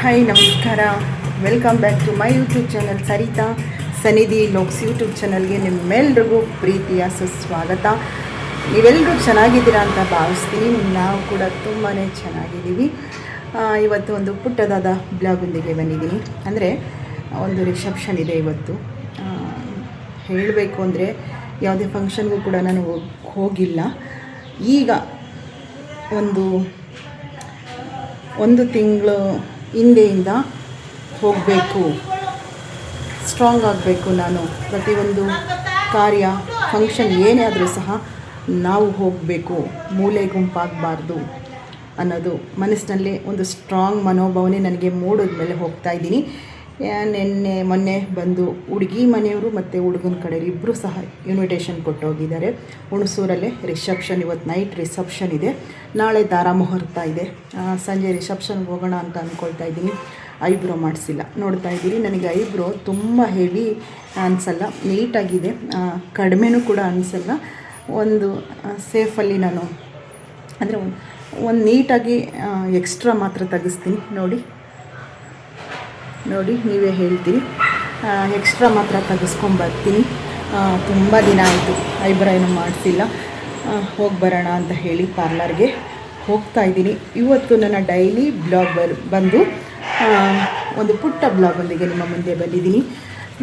Hi ನಮಸ್ಕಾರ. Welcome back to my YouTube channel Sarita Sanidhi vlogs YouTube ಚಾನಲ್ಗೆ ನಿಮ್ಮೆಲ್ಲರಿಗೂ ಪ್ರೀತಿಯ ಸುಸ್ವಾಗತ. ನೀವೆಲ್ಲರೂ ಚೆನ್ನಾಗಿದ್ದೀರಾ ಅಂತ ಭಾವಿಸ್ತೀನಿ. ನಾವು ಕೂಡ ತುಂಬಾ ಚೆನ್ನಾಗಿದ್ದೀವಿ. ಇವತ್ತು ಒಂದು ಪುಟ್ಟದಾದ ಬ್ಲಾಗೊಂದಿಗೆ ಬಂದಿದ್ದೀನಿ. ಅಂದರೆ, ಒಂದು ರಿಸೆಪ್ಷನ್ ಇದೆ ಇವತ್ತು. ಹೇಳಬೇಕು ಅಂದರೆ, ಯಾವುದೇ ಫಂಕ್ಷನ್ಗೂ ಕೂಡ ನಾನು ಹೋಗಿಲ್ಲ. ಈಗ ಒಂದು ಒಂದು ತಿಂಗಳು ಹಿಂದೆಯಿಂದ ಹೋಗಬೇಕು. ಸ್ಟ್ರಾಂಗ್ ಆಗಬೇಕು ನಾನು. ಪ್ರತಿಯೊಂದು ಕಾರ್ಯ ಫಂಕ್ಷನ್ ಏನೇ ಆದರೂ ಸಹ ನಾವು ಹೋಗಬೇಕು. ಮೂಲೆ ಗುಂಪಾಗಬಾರ್ದು ಅನ್ನೋದು ಮನಸ್ಸಿನಲ್ಲಿ ಒಂದು ಸ್ಟ್ರಾಂಗ್ ಮನೋಭಾವನೆ ನನಗೆ ಮೂಡೋದ ಮೇಲೆ ಹೋಗ್ತಾ ಇದ್ದೀನಿ. ನಿನ್ನೆ, ಮೊನ್ನೆ ಬಂದು ಹುಡುಗಿ ಮನೆಯವರು ಮತ್ತು ಹುಡುಗನ ಕಡೆಯವರು ಇಬ್ಬರು ಸಹ ಇನ್ವಿಟೇಷನ್ ಕೊಟ್ಟೋಗಿದ್ದಾರೆ. ಹುಣಸೂರಲ್ಲೇ ರಿಸೆಪ್ಷನ್ ಇವತ್ತು ನೈಟ್ ರಿಸೆಪ್ಷನ್ ಇದೆ. ನಾಳೆ ದಾರ ಮುಹೂರ್ತ ಇದೆ. ಸಂಜೆ ರಿಸೆಪ್ಷನ್ಗೆ ಹೋಗೋಣ ಅಂತ ಅಂದ್ಕೊಳ್ತಾ ಇದ್ದೀನಿ. ಐಬ್ರೋ ಮಾಡಿಸಿಲ್ಲ. ನೋಡ್ತಾ ಇದ್ದೀರಿ, ನನಗೆ ಐಬ್ರೋ ತುಂಬ ಹೆವಿ ಅನಿಸಲ್ಲ, ನೀಟಾಗಿದೆ. ಕಡಿಮೆನೂ ಕೂಡ ಅನಿಸಲ್ಲ. ಒಂದು ಸೇಫಲ್ಲಿ ನಾನು, ಅಂದರೆ ಒಂದು ನೀಟಾಗಿ ಎಕ್ಸ್ಟ್ರಾ ಮಾತ್ರ ತೆಗೆಸ್ತೀನಿ. ನೋಡಿ ನೋಡಿ, ನೀವೇ ಹೇಳ್ತೀರಿ. ಎಕ್ಸ್ಟ್ರಾ ಮಾತ್ರ ತೆಗೆಸ್ಕೊಂಬರ್ತೀನಿ ತುಂಬ ದಿನ ಆಯಿತು, ಐಬ್ರೋ ಏನೂ ಮಾಡಿಸಿಲ್ಲ. ಹೋಗಿ ಬರೋಣ ಅಂತ ಹೇಳಿ ಪಾರ್ಲರ್ಗೆ ಹೋಗ್ತಾ ಇದ್ದೀನಿ. ಇವತ್ತು ನನ್ನ ಡೈಲಿ ಬ್ಲಾಗ್ ಬರ್, ಬಂದು ಒಂದು ಪುಟ್ಟ ಬ್ಲಾಗೊಂದಿಗೆ ನಿಮ್ಮ ಮುಂದೆ ಬಂದಿದ್ದೀನಿ.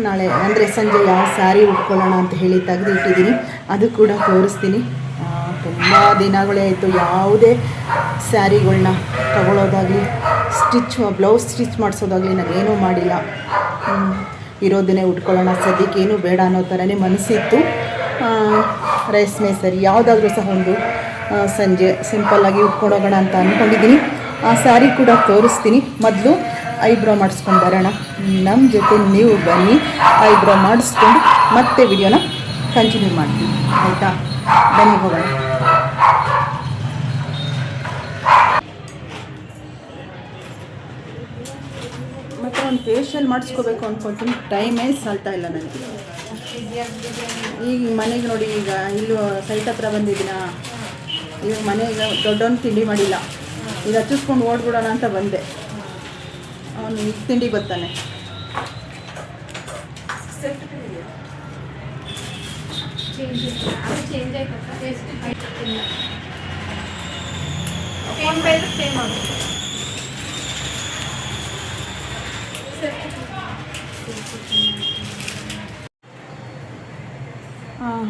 ನಾಳೆ, ಅಂದರೆ ಸಂಜೆ ಯಾವ ಸ್ಯಾರಿ ಉಟ್ಕೊಳ್ಳೋಣ ಅಂತ ಹೇಳಿ ತೆಗೆದು ಇಟ್ಟಿದ್ದೀನಿ ಅದು ಕೂಡ ತೋರಿಸ್ತೀನಿ. ತುಂಬ ದಿನಗಳೇ ಆಯಿತು. ಯಾವುದೇ ಸ್ಯಾರಿಗಳನ್ನ ತಗೊಳ್ಳೋದಾಗಲಿ ಸ್ಟಿಚ್ ಬ್ಲೌಸ್ ಸ್ಟಿಚ್ ಮಾಡಿಸೋದಾಗಲಿ ನಾನೇನೂ ಮಾಡಿಲ್ಲ. ಇರೋದನ್ನೇ ಉಟ್ಕೊಳ್ಳೋಣ. ಸದ್ಯಕ್ಕೆ ಏನೂ ಬೇಡ ಅನ್ನೋ ಥರನೇ ಮನಸ್ಸಿತ್ತು. ಆ, ರೇಷ್ಮೆ ಸರಿ ಯಾವುದಾದ್ರೂ ಸಹ ಒಂದು ಸಂಜೆ ಸಿಂಪಲ್ಲಾಗಿ ಉಟ್ಕೊಂಡೋಗೋಣ ಅಂತ ಅಂದ್ಕೊಂಡಿದ್ದೀನಿ ಆ ಸ್ಯಾರಿ ಕೂಡ ತೋರಿಸ್ತೀನಿ. ಮೊದಲು ಐಬ್ರೋ ಮಾಡಿಸ್ಕೊಂಡು ಬರೋಣ. ನಮ್ಮ ಜೊತೆ ನೀವು ಬನ್ನಿ. ಐಬ್ರೋ ಮಾಡಿಸ್ಕೊಂಡು ಮತ್ತೆ ವಿಡಿಯೋನ ಕಂಟಿನ್ಯೂ ಮಾಡ್ತೀನಿ. ಆಯಿತಾ? ಬನ್ನಿ ಹೋಗೋಣ. ಮತ್ತು ಒಂದು ಫೇಶಿಯಲ್ ಮಾಡಿಸ್ಕೋಬೇಕು ಅಂದ್ಕೊಳ್ತೀನಿ ಟೈಮೇ ಸಾಲ್ತಾ ಇಲ್ಲ ನನಗೆ. ಈಗ ಮನೆಗೆ ನೋಡಿ ಈಗ ಇಲ್ಲೂ ಸೈಟ್ ಹತ್ರ ಬಂದಿದ್ದೀನ. ಈಗ ಮನೆಗೆ ದೊಡ್ಡವನು ತಿಂಡಿ ಮಾಡಿಲ್ಲ. ಈಗ ಹಚ್ಚಿಸ್ಕೊಂಡು ಓಡ್ಬಿಡೋಣ ಅಂತ ಬಂದೆ. ಅವನು ಈಗ ತಿಂಡಿ ಬರ್ತಾನೆ. ಫೋನ್ ಪೇ ಸೇಮ್ ಮಾಡು.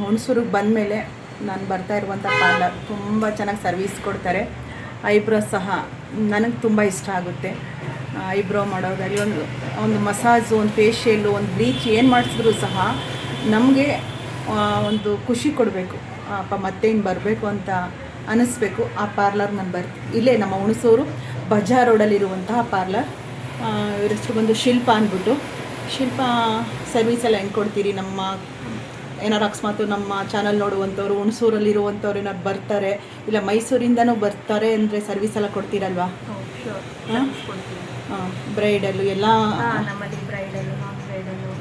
ಹುಣಸೂರಿಗೆ ಬಂದಮೇಲೆ ನಾನು ಬರ್ತಾ ಇರುವಂಥ ಪಾರ್ಲರ್ ತುಂಬ ಚೆನ್ನಾಗಿ ಸರ್ವಿಸ್ ಕೊಡ್ತಾರೆ. ಐಬ್ರೋ ಸಹ ನನಗೆ ತುಂಬ ಇಷ್ಟ ಆಗುತ್ತೆ. ಐಬ್ರೋ ಮಾಡೋದಾಗಲಿ ಒಂದು ಒಂದು ಮಸಾಜು, ಒಂದು ಫೇಶಿಯಲ್ಲು ಒಂದು ಬ್ಲೀಚ್ ಏನು ಮಾಡಿಸಿದ್ರು ಸಹ ನಮಗೆ ಒಂದು ಖುಷಿ ಕೊಡಬೇಕು. ಅಪ್ಪ ಮತ್ತೆ ಇನ್ನು ಬರಬೇಕು ಅಂತ ಅನ್ನಿಸ್ಬೇಕು ಆ ಪಾರ್ಲರ್ ನಾನು ಬರ್, ಇಲ್ಲೇ ನಮ್ಮ ಹುಣಸೂರು ಬಜಾರ್ ರೋಡಲ್ಲಿರುವಂತಹ ಪಾರ್ಲರ್. ಇವ್ರ ಹೆಸರು ಬಂದು ಶಿಲ್ಪ ಅಂದ್ಬಿಟ್ಟು. ಶಿಲ್ಪ, ಸರ್ವಿಸ್ ಎಲ್ಲ ಹೆಂಗೆ ಕೊಡ್ತೀರಿ ನಮ್ಮ ಏನಾರು ಅಕಸ್ಮಾತ್ ನಮ್ಮ ಚಾನಲ್ ನೋಡುವಂಥವ್ರು ಹುಣಸೂರಲ್ಲಿರುವಂಥವ್ರು ಏನಾರು ಬರ್ತಾರೆ ಇಲ್ಲ ಮೈಸೂರಿಂದನೂ ಬರ್ತಾರೆ ಅಂದರೆ ಸರ್ವಿಸ್ ಎಲ್ಲ ಕೊಡ್ತೀರಲ್ವಾ? ಹಾಂ? ಕೊಡ್ತೀವಿ. ಬ್ರೈಡಲ್ಲು ಎಲ್ಲ ಹಾಂ ನಮ್ಮಲ್ಲಿ ಬ್ರೈಡಲ್ಲು ನಾನ್ ಬ್ರೈಡಲ್ಲು.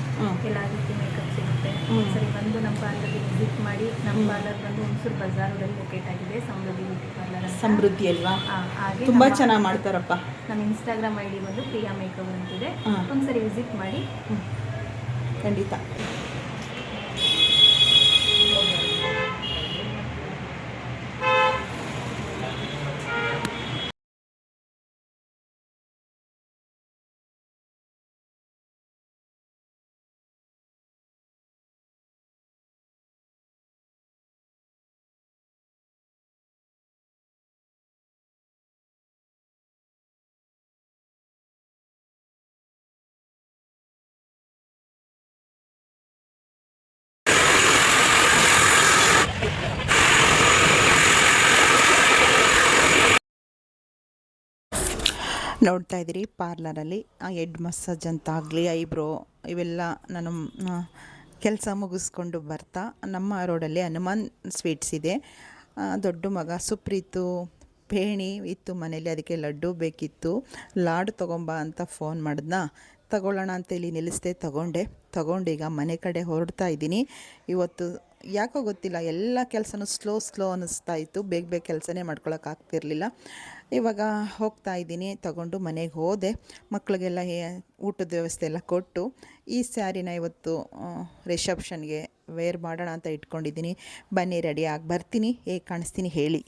ಎಲ್ಲ ರೀತಿ ಮೇಕಪ್ ಸಿಗುತ್ತೆ. ಸರಿ ಬಂದು ನಮ್ಮ ಪಾರ್ಲರ್ಗೆ ವಿಸಿಟ್ ಮಾಡಿ ನಮ್ಮ ಪಾರ್ಲರ್ ಬಂದು ಹುಣಸೂರು ಬಜಾರಲ್ಲಿ ಲೊಕೇಟ್ ಆಗಿದೆ ಸಮೃದ್ಧಿ ಬ್ಯೂಟಿ ಪಾರ್ಲರ್ ಸಮೃದ್ಧಿ ಅಲ್ವಾ? ಹಾಂ ಹಾಗೆ ತುಂಬ ಚೆನ್ನಾಗಿ ಮಾಡ್ತಾರಪ್ಪ. ನಮ್ಮ ಇನ್ಸ್ಟಾಗ್ರಾಮ್ ಐ ಡಿ ಬಂದು ಪ್ರಿಯಾ ಮೇಕಪ್ ಅಂತಿದೆ. ಹಾಂ. ಒಂದ್ಸರಿ ವಿಸಿಟ್ ಮಾಡಿ. ಖಂಡಿತ. ನೋಡ್ತಾ ಇದ್ದೀರಿ, ಪಾರ್ಲರಲ್ಲಿ. ಹೆಡ್ ಮಸಾಜ್ ಅಂತ ಆಗಲಿ, ಐಬ್ರೋ, ಇವೆಲ್ಲ ನಾನು ಕೆಲಸ ಮುಗಿಸ್ಕೊಂಡು ಬರ್ತಾ, ನಮ್ಮ ರೋಡಲ್ಲಿ ಹನುಮಾನ್ ಸ್ವೀಟ್ಸ್ ಇದೆ. ದೊಡ್ಡ ಮಗ ಸುಪ್ರೀತು, ಪೇಣಿ ಇತ್ತು ಮನೇಲಿ, ಅದಕ್ಕೆ ಲಡ್ಡು ಬೇಕಿತ್ತು. ಲಾಡು ತೊಗೊಂಬ ಅಂತ ಫೋನ್ ಮಾಡಿದ್ನ, ತಗೊಳ್ಳೋಣ ಅಂತ ಇಲ್ಲಿ ನಿಲ್ಲಿಸ್ದೆ, ತಗೊಂಡೆ. ತಗೊಂಡೀಗ ಮನೆ ಕಡೆ ಹೊರಡ್ತಾ ಇದ್ದೀನಿ. ಇವತ್ತು ಯಾಕೋ ಗೊತ್ತಿಲ್ಲ, ಎಲ್ಲ ಕೆಲಸನೂ ಸ್ಲೋ ಸ್ಲೋ ಅನ್ನಿಸ್ತಾ ಇತ್ತು. ಬೇಗ ಬೇಗ ಕೆಲಸನೇ ಮಾಡ್ಕೊಳಕ್ಕೆ ಆಗ್ತಿರ್ಲಿಲ್ಲ. ಇವಾಗ ಹೋಗ್ತಾ ಇದ್ದೀನಿ, ತಗೊಂಡು ಮನೆಗೆ ಹೋದೆ. ಮಕ್ಕಳಿಗೆಲ್ಲ ಊಟದ ವ್ಯವಸ್ಥೆ ಎಲ್ಲ ಕೊಟ್ಟು ಈ ಸ್ಯಾರಿನ ಇವತ್ತು ರಿಸೆಪ್ಷನ್ಗೆ ವೇರ್ ಮಾಡೋಣ ಅಂತ ಇಟ್ಕೊಂಡಿದ್ದೀನಿ. ಬನ್ನಿ, ರೆಡಿ ಆಗಿ ಬರ್ತೀನಿ. ಹೇಗೆ ಕಾಣಿಸ್ತೀನಿ ಹೇಳಿ.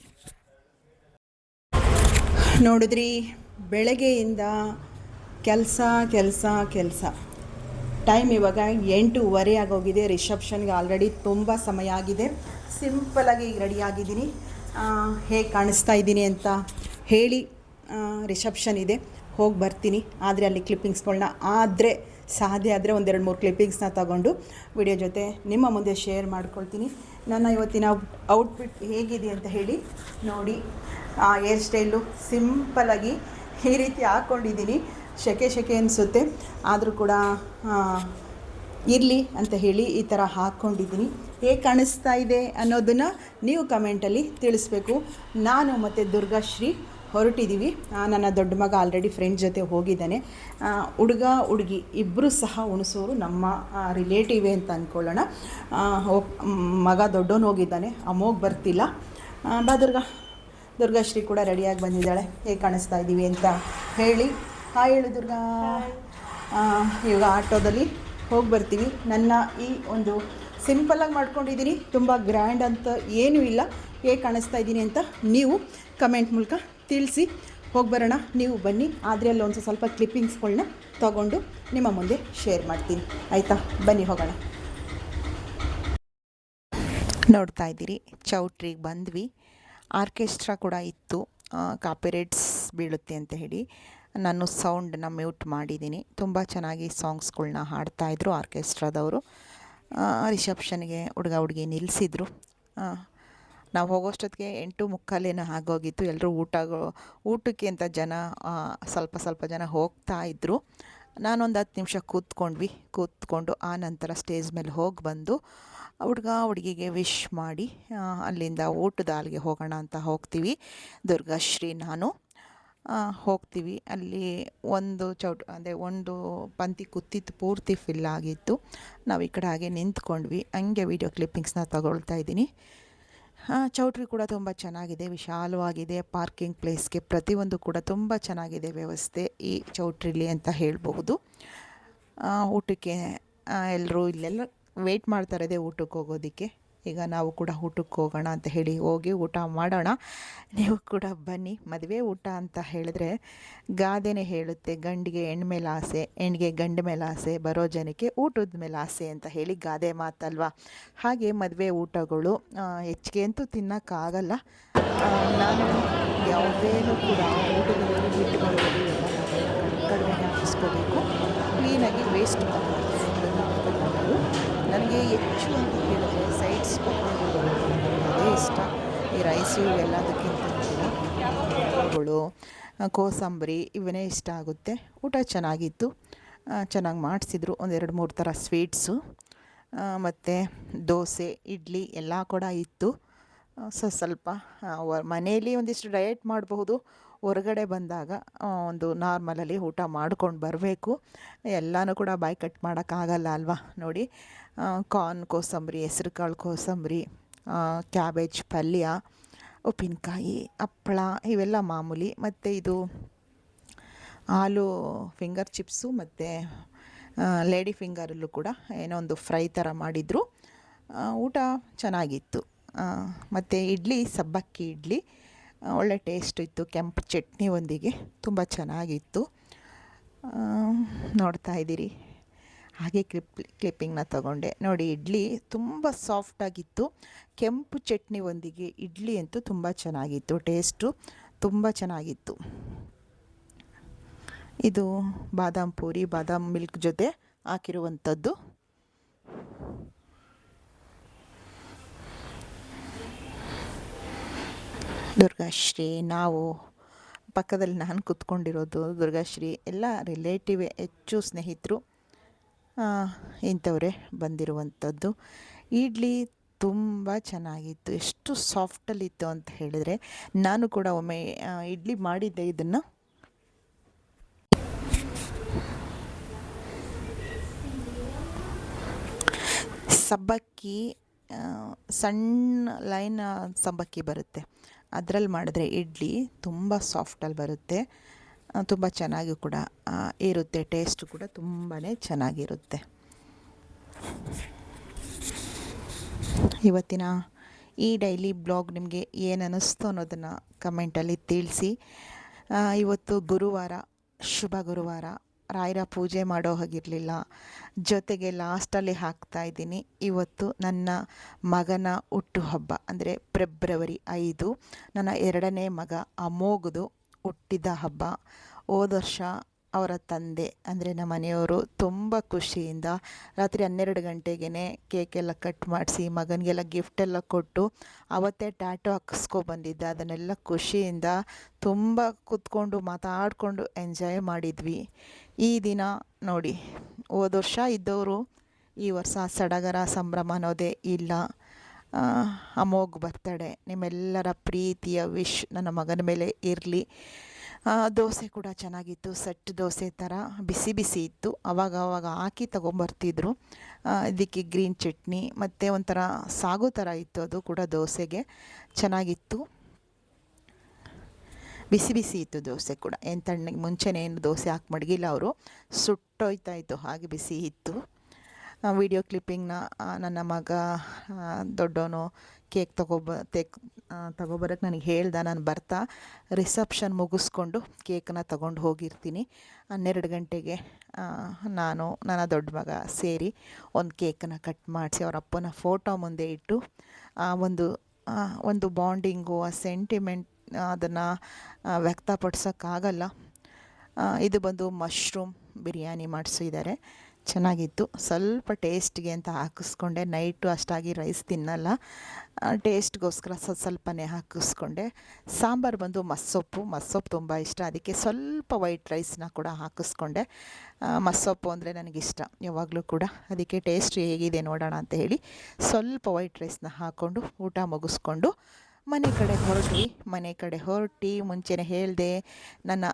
ನೋಡಿದ್ರಿ, ಬೆಳಗ್ಗೆಯಿಂದ ಕೆಲಸ ಕೆಲಸ ಕೆಲಸ. ಟೈಮ್ ಇವಾಗ ಎಂಟೂವರೆ ಆಗೋಗಿದೆ. ರಿಸೆಪ್ಷನ್ಗೆ ಆಲ್ರೆಡಿ ತುಂಬ ಸಮಯ ಆಗಿದೆ. ಸಿಂಪಲಾಗಿ ರೆಡಿ ಆಗಿದ್ದೀನಿ. ಹೇಗೆ ಕಾಣಿಸ್ತಾ ಇದ್ದೀನಿ ಅಂತ ಹೇಳಿ ರಿಸೆಪ್ಷನ್ ಇದೆ. ಹೋಗಿ ಬರ್ತೀನಿ. ಆದರೆ ಅಲ್ಲಿ ಕ್ಲಿಪ್ಪಿಂಗ್ಸ್ಗಳನ್ನ ಆದರೆ ಸಾಧ್ಯ ಆದರೆ ಒಂದೆರಡು ಮೂರು ಕ್ಲಿಪ್ಪಿಂಗ್ಸ್ನ ತಗೊಂಡು ವಿಡಿಯೋ ಜೊತೆ ನಿಮ್ಮ ಮುಂದೆ ಶೇರ್ ಮಾಡ್ಕೊಳ್ತೀನಿ. ನನ್ನ ಇವತ್ತಿನ ಔಟ್ಫಿಟ್ ಹೇಗಿದೆ ಅಂತ ಹೇಳಿ ನೋಡಿ. ಹೇರ್ ಸ್ಟೈಲು ಸಿಂಪಲಾಗಿ ಈ ರೀತಿ ಹಾಕ್ಕೊಂಡಿದ್ದೀನಿ ಶೆಕೆ ಶೆಕೆ ಅನಿಸುತ್ತೆ. ಆದರೂ ಕೂಡ ಇರಲಿ ಅಂತ ಹೇಳಿ ಈ ಥರ ಹಾಕ್ಕೊಂಡಿದ್ದೀನಿ ಹೇಗೆ ಕಾಣಿಸ್ತಾ ಇದೆ ಅನ್ನೋದನ್ನು ನೀವು ಕಮೆಂಟಲ್ಲಿ ತಿಳಿಸ್ಬೇಕು. ನಾನು ಮತ್ತು ದುರ್ಗಾಶ್ರೀ ಹೊರಟಿದ್ದೀವಿ. ನನ್ನ ದೊಡ್ಡ ಮಗ ಆಲ್ರೆಡಿ ಫ್ರೆಂಡ್ ಜೊತೆ ಹೋಗಿದ್ದಾನೆ. ಹುಡುಗ ಹುಡುಗಿ ಇಬ್ಬರು ಸಹ ಉಣಿಸೋರು ನಮ್ಮ ರಿಲೇಟಿವೇ ಅಂತ ಅಂದ್ಕೊಳ್ಳೋಣ ಹೋಗಿ ಮಗ ದೊಡ್ಡವನು ಹೋಗಿದ್ದಾನೆ ಅಮ್ಮೋಗಿ ಬರ್ತಿಲ್ಲ. ಬಾ ದುರ್ಗಾ ದುರ್ಗಾಶ್ರೀ ಕೂಡ ರೆಡಿಯಾಗಿ ಬಂದಿದ್ದಾಳೆ. ಹೇಗೆ ಕಾಣಿಸ್ತಾ ಇದ್ದೀವಿ ಅಂತ ಹೇಳಿ. ಹಾಯ್ ಹೇಳು ದುರ್ಗಾ. ಇವಾಗ ಆಟೋದಲ್ಲಿ ಹೋಗಿ ಬರ್ತೀವಿ ನನ್ನ ಈ ಒಂದು ಸಿಂಪಲ್ಲಾಗಿ ಮಾಡ್ಕೊಂಡಿದ್ದೀನಿ. ತುಂಬ ಗ್ರ್ಯಾಂಡ್ ಅಂತ ಏನೂ ಇಲ್ಲ. ಹೇಗೆ ಕಾಣಿಸ್ತಾ ಇದ್ದೀನಿ ಅಂತ ನೀವು ಕಮೆಂಟ್ ಮೂಲಕ ತಿಳಿಸಿ ಹೋಗಿ ಬರೋಣ ನೀವು ಬನ್ನಿ. ಆದರೆ ಅಲ್ಲಿ ಒಂದು ಸ್ವಲ್ಪ ಕ್ಲಿಪ್ಪಿಂಗ್ಸ್ಗಳನ್ನ ತಗೊಂಡು ನಿಮ್ಮ ಮುಂದೆ ಶೇರ್ ಮಾಡ್ತೀನಿ. ಆಯಿತಾ? ಬನ್ನಿ ಹೋಗೋಣ. ನೋಡ್ತಾ ಇದ್ದೀರಿ, ಚೌಟ್ರಿಗೆ ಬಂದ್ವಿ. ಆರ್ಕೆಸ್ಟ್ರಾ ಕೂಡ ಇತ್ತು. ಕಾಪಿರೇಟ್ಸ್ ಬೀಳುತ್ತೆ ಅಂತ ಹೇಳಿ ನಾನು ಸೌಂಡನ್ನ ಮ್ಯೂಟ್ ಮಾಡಿದ್ದೀನಿ. ತುಂಬ ಚೆನ್ನಾಗಿ ಸಾಂಗ್ಸ್ಗಳನ್ನ ಹಾಡ್ತಾಯಿದ್ರು ಆರ್ಕೆಸ್ಟ್ರಾದವರು. ರಿಸೆಪ್ಷನ್ಗೆ ಹುಡುಗ ಹುಡುಗಿ ನಿಲ್ಲಿಸಿದ್ರು ನಾವು ಹೋಗೋಷ್ಟೊತ್ತಿಗೆ ಎಂಟು ಮುಕ್ಕಾಲೇನೋ ಆಗೋಗಿತ್ತು. ಎಲ್ಲರೂ ಊಟ ಊಟಕ್ಕೆ ಅಂತ ಜನ ಸ್ವಲ್ಪ ಸ್ವಲ್ಪ ಜನ ಹೋಗ್ತಾ ಇದ್ದರು ನಾನೊಂದು ಹತ್ತು ನಿಮಿಷ ಕೂತ್ಕೊಂಡ್ವಿ. ಕೂತ್ಕೊಂಡು ಆ ನಂತರ ಸ್ಟೇಜ್ ಮೇಲೆ ಹೋಗಿ ಬಂದು ಹುಡುಗ ಹುಡುಗಿಗೆ ವಿಶ್ ಮಾಡಿ ಅಲ್ಲಿಂದ ಊಟದ ಅಲ್ಲಿಗೆ ಹೋಗೋಣ ಅಂತ ಹೋಗ್ತೀವಿ. ದುರ್ಗಾಶ್ರೀ ನಾನು. ಹೋಗ್ತೀವಿ. ಅಲ್ಲಿ ಒಂದು ಚೌಟ್ ಅಂದರೆ ಒಂದು ಪಂಕ್ತಿ ಕುತ್ತಿತ್ತು. ಪೂರ್ತಿ ಫಿಲ್ ಆಗಿತ್ತು. ನಾವು ಈ ಕಡೆ ಹಾಗೆ ನಿಂತ್ಕೊಂಡ್ವಿ. ಹಂಗೆ ವೀಡಿಯೋ ಕ್ಲಿಪ್ಪಿಂಗ್ಸ್ನ ತಗೊಳ್ತಾ ಇದ್ದೀನಿ. ಚೌಟ್ರಿ ಕೂಡ ತುಂಬ ಚೆನ್ನಾಗಿದೆ, ವಿಶಾಲವಾಗಿದೆ ಪಾರ್ಕಿಂಗ್ ಪ್ಲೇಸ್ಗೆ ಪ್ರತಿಯೊಂದು ಕೂಡ ತುಂಬ ಚೆನ್ನಾಗಿದೆ ವ್ಯವಸ್ಥೆ ಈ ಚೌಟ್ರಿಲಿ ಅಂತ ಹೇಳಬಹುದು. ಊಟಕ್ಕೆ ಎಲ್ಲರೂ ಇಲ್ಲೆಲ್ಲ ವೆಯ್ಟ್ ಮಾಡ್ತಾ ಇರೋದೇ ಊಟಕ್ಕೆ ಹೋಗೋದಕ್ಕೆ. ಈಗ ನಾವು ಕೂಡ ಊಟಕ್ಕೆ ಹೋಗೋಣ ಅಂತ ಹೇಳಿ ಹೋಗಿ ಊಟ ಮಾಡೋಣ. ನೀವು ಕೂಡ ಬನ್ನಿ. ಮದುವೆ ಊಟ ಅಂತ ಹೇಳಿದ್ರೆ ಗಾದೆನೇ ಹೇಳುತ್ತೆ, ಗಂಡಿಗೆ ಹೆಣ್ಣು ಮೇಲೆ ಆಸೆ, ಹೆಣ್ಣಿಗೆ ಗಂಡ ಮೇಲೆ ಆಸೆ, ಬರೋ ಜನಕ್ಕೆ ಊಟದ ಮೇಲೆ ಆಸೆ ಅಂತ ಹೇಳಿ ಗಾದೆ ಮಾತಲ್ವಾ? ಹಾಗೆ ಮದುವೆ ಊಟಗಳು ಹೆಚ್ಚಿಗೆ ಅಂತೂ ತಿನ್ನೋಕ್ಕಾಗಲ್ಲ. ನಾನು ಯಾವುದೇನೂ ಕೂಡ ಊಟದಲ್ಲಿ ಬಿಟ್ಟು ಬರೋದು ಎಲ್ಲ ಕಡಿಮೆ ಹಾಕಿಸ್ಕೋಬೇಕು ಕ್ಲೀನಾಗಿ ವೇಸ್ಟ್ ಮಾಡೋದು ನನಗೆ ಹೆಚ್ಚು ಅಂತ ಹೇಳಿದ್ರೆ ಸೈಡ್ಸ್ ಪಲ್ಯಗಳು ಅದೇ ಇಷ್ಟ ರೈಸು ಎಲ್ಲದಕ್ಕಿಂತ ಗಳು ಕೋಸಂಬರಿ ಇವನ್ನೇ ಇಷ್ಟ ಆಗುತ್ತೆ. ಊಟ ಚೆನ್ನಾಗಿತ್ತು. ಚೆನ್ನಾಗಿ ಮಾಡಿಸಿದ್ರು. ಒಂದೆರಡು ಮೂರು ಥರ ಸ್ವೀಟ್ಸು. ಮತ್ತು ದೋಸೆ, ಇಡ್ಲಿ ಎಲ್ಲ ಕೂಡ ಇತ್ತು. ಸೊ, ಸ್ವಲ್ಪ ಮನೆಯಲ್ಲಿ ಒಂದಿಷ್ಟು ಡಯಟ್ ಮಾಡಬಹುದು. ಹೊರಗಡೆ ಬಂದಾಗ ಒಂದು ನಾರ್ಮಲಲ್ಲಿ ಊಟ ಮಾಡ್ಕೊಂಡು ಬರಬೇಕು. ಎಲ್ಲನೂ ಕೂಡ ಬಾಯಿ ಕಟ್ ಮಾಡೋಕ್ಕಾಗಲ್ಲ ಅಲ್ವಾ? ನೋಡಿ ಕಾರ್ನ್ ಕೋಸಂಬರಿ ಹೆಸ್ರು ಕಾಳು ಕೋಸಂಬರಿ ಕ್ಯಾಬೇಜ್ ಪಲ್ಯ ಉಪ್ಪಿನಕಾಯಿ, ಹಪ್ಪಳ, ಇವೆಲ್ಲ ಮಾಮೂಲಿ. ಮತ್ತು ಇದು ಹಾಲು ಫಿಂಗರ್ ಚಿಪ್ಸು ಮತ್ತು ಲೇಡಿ ಫಿಂಗರಲ್ಲೂ ಕೂಡ ಏನೋ ಒಂದು ಫ್ರೈ ಥರ ಮಾಡಿದರು. ಊಟ ಚೆನ್ನಾಗಿತ್ತು. ಮತ್ತು ಇಡ್ಲಿ, ಸಬ್ಬಕ್ಕಿ ಇಡ್ಲಿ ಒಳ್ಳೆ ಟೇಸ್ಟ್ ಇತ್ತು. ಕೆಂಪು ಚಟ್ನಿ ಒಂದಿಗೆ. ತುಂಬ ಚೆನ್ನಾಗಿತ್ತು. ನೋಡ್ತಾ ಇದ್ದೀರಿ. ಹಾಗೆ ಕ್ಲಿಪ್ ಕ್ಲಿಪ್ಪಿಂಗ್ನ ತಗೊಂಡೆ. ನೋಡಿ, ಇಡ್ಲಿ ತುಂಬ ಸಾಫ್ಟಾಗಿತ್ತು ಕೆಂಪು ಚಟ್ನಿ ಒಂದಿಗೆ ಇಡ್ಲಿ ಅಂತೂ ತುಂಬ ಚೆನ್ನಾಗಿತ್ತು. ಟೇಸ್ಟು ತುಂಬ ಚೆನ್ನಾಗಿತ್ತು. ಇದು ಬಾದಾಮ್ ಪೂರಿ, ಬಾದಾಮ್ ಮಿಲ್ಕ್ ಜೊತೆ ಹಾಕಿರುವಂಥದ್ದು. ದುರ್ಗಾಶ್ರೀ, ನಾವು ಪಕ್ಕದಲ್ಲಿ ನಾನು ಕೂತ್ಕೊಂಡಿರೋದು ದುರ್ಗಾಶ್ರೀ, ಎಲ್ಲ ರಿಲೇಟಿವೇ, ಹೆಚ್ಚು ಸ್ನೇಹಿತರು. ಇಂಥವರೇ ಬಂದಿರುವಂಥದ್ದು. ಇಡ್ಲಿ ತುಂಬ ಚೆನ್ನಾಗಿತ್ತು. ಎಷ್ಟು ಸಾಫ್ಟಲ್ಲಿತ್ತು ಅಂತ ಹೇಳಿದರೆ ನಾನು ಕೂಡ ಒಮ್ಮೆ ಇಡ್ಲಿ ಮಾಡಿದ್ದೆ ಇದನ್ನು. ಸಬ್ಬಕ್ಕಿ ಸಣ್ಣ ಲೈನ್ ಸಬ್ಬಕ್ಕಿ ಬರುತ್ತೆ. ಅದರಲ್ಲಿ ಮಾಡಿದ್ರೆ ಇಡ್ಲಿ ತುಂಬ ಸಾಫ್ಟಲ್ಲಿ ಬರುತ್ತೆ. ತುಂಬ ಚೆನ್ನಾಗಿ ಕೂಡ ಇರುತ್ತೆ. ಟೇಸ್ಟ್ ಕೂಡ ತುಂಬಾ ಚೆನ್ನಾಗಿರುತ್ತೆ. ಇವತ್ತಿನ ಈ ಡೈಲಿ ಬ್ಲಾಗ್ ನಿಮಗೆ ಏನು ಅನ್ನಿಸ್ತು ಅನ್ನೋದನ್ನು ಕಮೆಂಟಲ್ಲಿ ತಿಳಿಸಿ. ಇವತ್ತು ಗುರುವಾರ, ಶುಭ ಗುರುವಾರ. ರಾಯರ ಪೂಜೆ ಮಾಡೋ ಹಾಗಿರಲಿಲ್ಲ. ಜೊತೆಗೆ ಲಾಸ್ಟಲ್ಲಿ ಹಾಕ್ತಾ ಇದ್ದೀನಿ. ಇವತ್ತು ನನ್ನ ಮಗನ ಹುಟ್ಟುಹಬ್ಬ, ಅಂದರೆ ಫೆಬ್ರವರಿ ಐದು. ನನ್ನ ಎರಡನೇ ಮಗ ಅಮೋಘದು ಹುಟ್ಟಿದ ಹಬ್ಬ. ಹೋದ ವರ್ಷ ಅವರ ತಂದೆ, ಅಂದರೆ ನಮ್ಮ ಮನೆಯವರು ತುಂಬ ಖುಷಿಯಿಂದ ರಾತ್ರಿ ಹನ್ನೆರಡು ಗಂಟೆಗೆ ಕೇಕೆಲ್ಲ ಕಟ್ ಮಾಡಿಸಿ, ಮಗನಿಗೆಲ್ಲ ಗಿಫ್ಟೆಲ್ಲ ಕೊಟ್ಟು ಅವತ್ತೇ ಟ್ಯಾಟೋ ಹಾಕಿಸ್ಕೊ ಬಂದಿದ್ದ. ಅದನ್ನೆಲ್ಲ ಖುಷಿಯಿಂದ ತುಂಬ ಕೂತ್ಕೊಂಡು ಮಾತಾಡಿಕೊಂಡು ಎಂಜಾಯ್ ಮಾಡಿದ್ವಿ. ಈ ದಿನ ನೋಡಿ, ಹೋದ ವರ್ಷ ಇದ್ದವರು ಈ ವರ್ಷ ಸಡಗರ ಸಂಭ್ರಮ ಅನ್ನೋದೇ ಇಲ್ಲ. ಅಮೋಘ್ ಬರ್ತಡೆ, ನಿಮ್ಮೆಲ್ಲರ ಪ್ರೀತಿಯ ವಿಶ್ ನನ್ನ ಮಗನ ಮೇಲೆ ಇರಲಿ. ದೋಸೆ ಕೂಡ ಚೆನ್ನಾಗಿತ್ತು, ಸೆಟ್ ದೋಸೆ ಥರ ಬಿಸಿ ಬಿಸಿ ಇತ್ತು. ಅವಾಗ ಅವಾಗ ಹಾಕಿ ತೊಗೊಂಬರ್ತಿದ್ರು. ಇದಕ್ಕೆ ಗ್ರೀನ್ ಚಟ್ನಿ, ಮತ್ತು ಒಂಥರ ಸಾಗು ಥರ ಇತ್ತು ಅದು ಕೂಡ ದೋಸೆಗೆ. ಚೆನ್ನಾಗಿತ್ತು. ಬಿಸಿ ಬಿಸಿ ಇತ್ತು ದೋಸೆ ಕೂಡ. ಏನು ತಣ್ಣಗೆ, ಮುಂಚೆನೇ ಏನು ದೋಸೆ ಹಾಕಿ ಮಡಗಿಲ್ಲ ಅವರು. ಸುಟ್ಟೋಯ್ತಾಯಿತ್ತು ಹಾಗೆ ಬಿಸಿ ಇತ್ತು. ವಿಡಿಯೋ ಕ್ಲಿಪ್ಪಿಂಗ್ನ ನನ್ನ ಮಗ ದೊಡ್ಡವನು ಕೇಕ್ ತಗೊಬ ತೆಕ್ ತಗೊಬರಕ್ಕೆ ನನಗೆ ಹೇಳ್ದೆ, ನಾನು ಬರ್ತಾ ರಿಸೆಪ್ಷನ್ ಮುಗಿಸ್ಕೊಂಡು ಕೇಕನ್ನ ತಗೊಂಡು ಹೋಗಿರ್ತೀನಿ. ಹನ್ನೆರಡು ಗಂಟೆಗೆ ನಾನು, ನನ್ನ ದೊಡ್ಡ ಮಗ ಸೇರಿ ಒಂದು ಕೇಕನ್ನ ಕಟ್ ಮಾಡಿಸಿ ಅವರ ಅಪ್ಪನ ಫೋಟೋ ಮುಂದೆ ಇಟ್ಟು, ಆ, ಒಂದು ಒಂದು ಬಾಂಡಿಂಗು ಆ ಸೆಂಟಿಮೆಂಟ್ ಅದನ್ನು ವ್ಯಕ್ತಪಡಿಸೋಕ್ಕಾಗಲ್ಲ ಇದು ಬಂದು ಮಶ್ರೂಮ್ ಬಿರಿಯಾನಿ ಮಾಡಿಸಿದ್ದಾರೆ. ಚೆನ್ನಾಗಿತ್ತು. ಸ್ವಲ್ಪ ಟೇಸ್ಟ್ಗೆ ಅಂತ ಹಾಕಿಸ್ಕೊಂಡೆ. ನೈಟು ಅಷ್ಟಾಗಿ ರೈಸ್ ತಿನ್ನಲ್ಲ. ಟೇಸ್ಟ್ಗೋಸ್ಕರ ಸ್ವಲ್ಪ ಸ್ವಲ್ಪನೇ ಹಾಕಿಸ್ಕೊಂಡೆ. ಸಾಂಬಾರು ಬಂದು ಮಸ್ಸೊಪ್ಪು. ಮಸ್ಸೊಪ್ಪು ತುಂಬ ಇಷ್ಟ. ಅದಕ್ಕೆ ಸ್ವಲ್ಪ ವೈಟ್ ರೈಸ್ನ ಕೂಡ ಹಾಕಿಸ್ಕೊಂಡೆ. ಮಸ್ಸೊಪ್ಪು ಅಂದರೆ ನನಗಿಷ್ಟ. ಯಾವಾಗಲೂ ಕೂಡ. ಅದಕ್ಕೆ ಟೇಸ್ಟ್ ಹೇಗಿದೆ ನೋಡೋಣ ಅಂತ ಹೇಳಿ ಸ್ವಲ್ಪ ವೈಟ್ ರೈಸ್ನ ಹಾಕ್ಕೊಂಡು ಊಟ ಮುಗಿಸ್ಕೊಂಡು ಮನೆ ಕಡೆ ಹೊರಟಿ ಮನೆ ಕಡೆ ಹೊರಟಿ ಮುಂಚೆನೇ ಹೇಳಿದೆ ನನ್ನ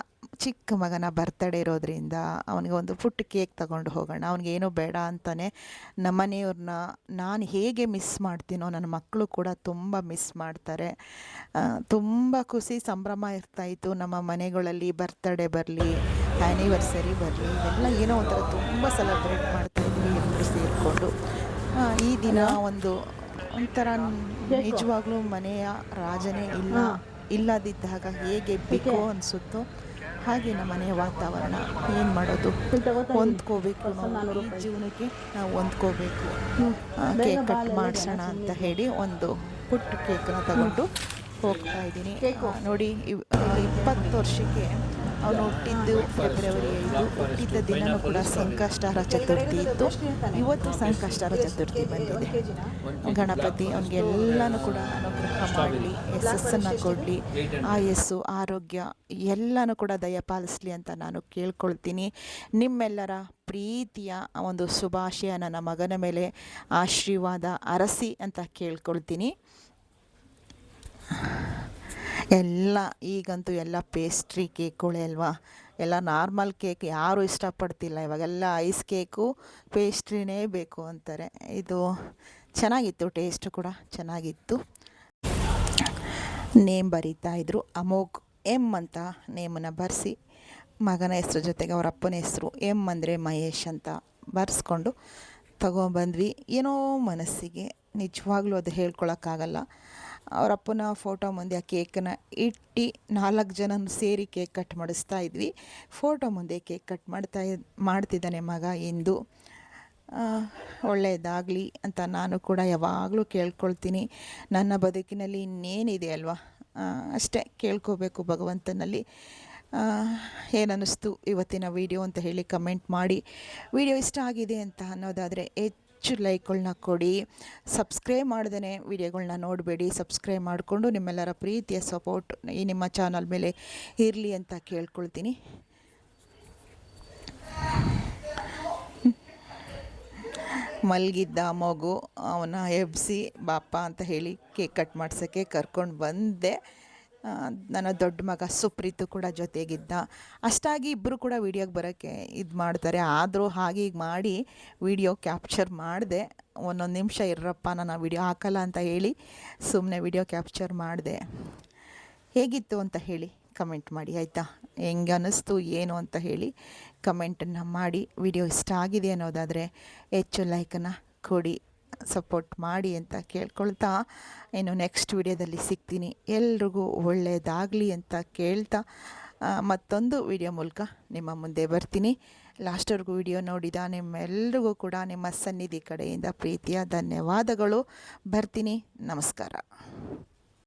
ಚಿಕ್ಕ ಮಗನ ಬರ್ತಡೇ ಇರೋದ್ರಿಂದ ಅವನಿಗೆ ಒಂದು ಪುಟ್ಟ ಕೇಕ್ ತಗೊಂಡು ಹೋಗೋಣ ಅವನಿಗೇನು ಬೇಡ ಅಂತಾನೆ ನಮ್ಮ ಮನೆಯವ್ರನ್ನ ನಾನು ಹೇಗೆ ಮಿಸ್ ಮಾಡ್ತೀನೋ ನನ್ನ ಮಕ್ಕಳು ಕೂಡ ತುಂಬ ಮಿಸ್ ಮಾಡ್ತಾರೆ. ತುಂಬ ಖುಷಿ ಸಂಭ್ರಮ ಇರ್ತಾಯಿತ್ತು ನಮ್ಮ ಮನೆಗಳಲ್ಲಿ ಬರ್ತಡೇ ಬರಲಿ ಆ್ಯನಿವರ್ಸರಿ ಬರಲಿ ಇವೆಲ್ಲ ಏನೋ ಒಂಥರ ತುಂಬ ಸೆಲೆಬ್ರೇಟ್ ಮಾಡ್ತಾಯಿದ್ವಿ ಎಲ್ಲರೂ ಸೇರಿಕೊಂಡು. ಈ ದಿನ ಒಂದು ಒಂಥರ ನಿಜವಾಗ್ಲೂ ಮನೆಯ ರಾಜನೇ ಇಲ್ಲ. ಇಲ್ಲದಿದ್ದಾಗ ಹೇಗೆ ಬೇಕು ಅನಿಸುತ್ತೋ ಹಾಗೆ ನಮ್ಮ ಮನೆಯ ವಾತಾವರಣ ಏನು ಮಾಡೋದು? ಹೊಂದ್ಕೋಬೇಕು ಈ ಜೀವನಕ್ಕೆ ನಾವು ಹೊಂದ್ಕೋಬೇಕು. ಕೇಕ್ ಕಟ್ ಮಾಡಿಸೋಣ ಅಂತ ಹೇಳಿ ಒಂದು ಪುಟ್ಟ ಕೇಕ್ನ ತಗೊಂಡು ಹೋಗ್ತಾ ಇದ್ದೀನಿ. ನೋಡಿ ಇಪ್ಪತ್ತು ವರ್ಷಕ್ಕೆ ಅವನು ಹುಟ್ಟಿದ್ದು ಫೆಬ್ರವರಿ ಐದು ಹುಟ್ಟಿದ್ದ ದಿನವೂ ಕೂಡ ಸಂಕಷ್ಟಾರ ಚತುರ್ಥಿ ಇತ್ತು. ಇವತ್ತು ಸಂಕಷ್ಟಾರ ಚತುರ್ಥಿ ಬಂದಿದೆ. ಗಣಪತಿ ಅವನಿಗೆಲ್ಲನೂ ಕೂಡ ಅನುಗ್ರಹ ಮಾಡಲಿ, ಯಶಸ್ಸನ್ನು ಕೊಡಲಿ, ಆಯಸ್ಸು, ಆರೋಗ್ಯ, ಎಲ್ಲನೂ ಕೂಡ ದಯಪಾಲಿಸಲಿ ಅಂತ ನಾನು ಕೇಳ್ಕೊಳ್ತೀನಿ. ನಿಮ್ಮೆಲ್ಲರ ಪ್ರೀತಿಯ ಒಂದು ಶುಭಾಶಯ ನನ್ನ ಮಗನ ಮೇಲೆ, ಆಶೀರ್ವಾದ ಅರಸಿ ಅಂತ ಕೇಳ್ಕೊಳ್ತೀನಿ. ಎಲ್ಲ, ಈಗಂತೂ ಎಲ್ಲ ಪೇಸ್ಟ್ರಿ ಕೇಕ್ಗಳೇ ಅಲ್ವಾ? ಎಲ್ಲ ನಾರ್ಮಲ್ ಕೇಕ್ ಯಾರೂ ಇಷ್ಟಪಡ್ತಿಲ್ಲ. ಇವಾಗೆಲ್ಲ ಐಸ್ ಕೇಕು ಪೇಸ್ಟ್ರಿನೇ ಬೇಕು ಅಂತಾರೆ. ಇದು ಚೆನ್ನಾಗಿತ್ತು ಟೇಸ್ಟ್ ಕೂಡ ಚೆನ್ನಾಗಿತ್ತು. ನೇಮ್ ಬರೀತಾ ಇದ್ರು. ಅಮೋಘ್ ಎಂ ಅಂತ ನೇಮನ್ನು ಬರೆಸಿ, ಮಗನ ಹೆಸರು ಜೊತೆಗೆ ಅವರ ಅಪ್ಪನ ಹೆಸರು ಎಂ ಅಂದರೆ ಮಹೇಶ್ ಅಂತ ಬರೆಸ್ಕೊಂಡು ತಗೊಂಬಂದ್ವಿ. ಏನೋ ಮನಸ್ಸಿಗೆ. ನಿಜವಾಗ್ಲೂ ಅದು ಹೇಳ್ಕೊಳಕ್ಕಾಗಲ್ಲ. ಅವ್ರ ಅಪ್ಪನ ಫೋಟೋ ಮುಂದೆ ಆ ಕೇಕನ್ನ ಇಟ್ಟು ನಾಲ್ಕು ಜನ ಸೇರಿ ಕೇಕ್ ಕಟ್ ಮಾಡಿಸ್ತಾ ಇದ್ವಿ. ಫೋಟೋ ಮುಂದೆ ಕೇಕ್ ಕಟ್ ಮಾಡ್ತಾ ಮಾಡ್ತಿದ್ದಾನೆ ಮಗ ಎಂದು ಒಳ್ಳೆಯದಾಗಲಿ ಅಂತ ನಾನು ಕೂಡ ಯಾವಾಗಲೂ ಕೇಳ್ಕೊಳ್ತೀನಿ. ನನ್ನ ಬದುಕಿನಲ್ಲಿ ಇನ್ನೇನಿದೆ ಅಲ್ವಾ? ಅಷ್ಟೇ ಕೇಳ್ಕೋಬೇಕು ಭಗವಂತನಲ್ಲಿ. ಏನನ್ನಿಸ್ತು ಇವತ್ತಿನ ವಿಡಿಯೋ ಅಂತ ಹೇಳಿ ಕಮೆಂಟ್ ಮಾಡಿ. ವಿಡಿಯೋ ಇಷ್ಟ ಆಗಿದೆ ಅಂತ ಅನ್ನೋದಾದರೆ, ಹೆಚ್ಚು ಲೈಕ್ಗಳನ್ನ ಕೊಡಿ. ಸಬ್ಸ್ಕ್ರೈಬ್ ಮಾಡ್ದೇ ವಿಡಿಯೋಗಳನ್ನ ನೋಡಬೇಡಿ. ಸಬ್ಸ್ಕ್ರೈಬ್ ಮಾಡಿಕೊಂಡು ನಿಮ್ಮೆಲ್ಲರ ಪ್ರೀತಿಯ ಸಪೋರ್ಟ್ ಈ ನಿಮ್ಮ ಚಾನಲ್ ಮೇಲೆ ಇರಲಿ ಅಂತ ಕೇಳ್ಕೊಳ್ತೀನಿ. ಮಲಗಿದ್ದ ಮಗು, ಅವನ ಎಬ್ಸಿ ಬಾಪ ಅಂತ ಹೇಳಿ ಕೇಕ್ ಕಟ್ ಮಾಡ್ಸೋಕ್ಕೆ ಕರ್ಕೊಂಡು ಬಂದೆ. ನನ್ನ ದೊಡ್ಡ ಮಗ ಸುಪ್ರೀತು ಕೂಡ ಜೊತೆಗಿದ್ದ. ಅಷ್ಟಾಗಿ ಇಬ್ಬರು ಕೂಡ ವೀಡಿಯೋಗೆ ಬರೋಕ್ಕೆ ಇದು ಮಾಡ್ತಾರೆ. ಆದರೂ ಹಾಗೆ ಹೀಗೆ ಮಾಡಿ ವಿಡಿಯೋ ಕ್ಯಾಪ್ಚರ್ ಮಾಡಿದೆ. ಒಂದೊಂದು ನಿಮಿಷ ಇರ್ರಪ್ಪ ನಾನು ವಿಡಿಯೋ ಹಾಕಲ್ಲ ಅಂತ ಹೇಳಿ ಸುಮ್ಮನೆ ವಿಡಿಯೋ ಕ್ಯಾಪ್ಚರ್ ಮಾಡಿದೆ. ಹೇಗಿತ್ತು ಅಂತ ಹೇಳಿ ಕಮೆಂಟ್ ಮಾಡಿ, ಆಯಿತಾ? ಹೆಂಗೆ ಅನ್ನಿಸ್ತು ಏನು ಅಂತ ಹೇಳಿ ಕಮೆಂಟನ್ನು ಮಾಡಿ. ವಿಡಿಯೋ ಇಷ್ಟ ಆಗಿದೆ ಅನ್ನೋದಾದರೆ ಹೆಚ್ಚು ಲೈಕನ್ನು ಕೊಡಿ. ಸಪೋರ್ಟ್ ಮಾಡಿ ಅಂತ ಕೇಳ್ಕೊಳ್ತಾ ಇನ್ನು ನೆಕ್ಸ್ಟ್ ವಿಡಿಯೋದಲ್ಲಿ ಸಿಗ್ತೀನಿ. ಎಲ್ರಿಗೂ ಒಳ್ಳೆಯದಾಗಲಿ ಅಂತ ಕೇಳ್ತಾ ಮತ್ತೊಂದು ವಿಡಿಯೋ ಮೂಲಕ ನಿಮ್ಮ ಮುಂದೆ ಬರ್ತೀನಿ. ಲಾಸ್ಟ್ವರೆಗೂ ವಿಡಿಯೋ ನೋಡಿದ ನಿಮ್ಮೆಲ್ರಿಗೂ ಕೂಡ ನಿಮ್ಮ ಸನ್ನಿಧಿ ಕಡೆಯಿಂದ ಪ್ರೀತಿಯ ಧನ್ಯವಾದಗಳು. ಬರ್ತೀನಿ. ನಮಸ್ಕಾರ.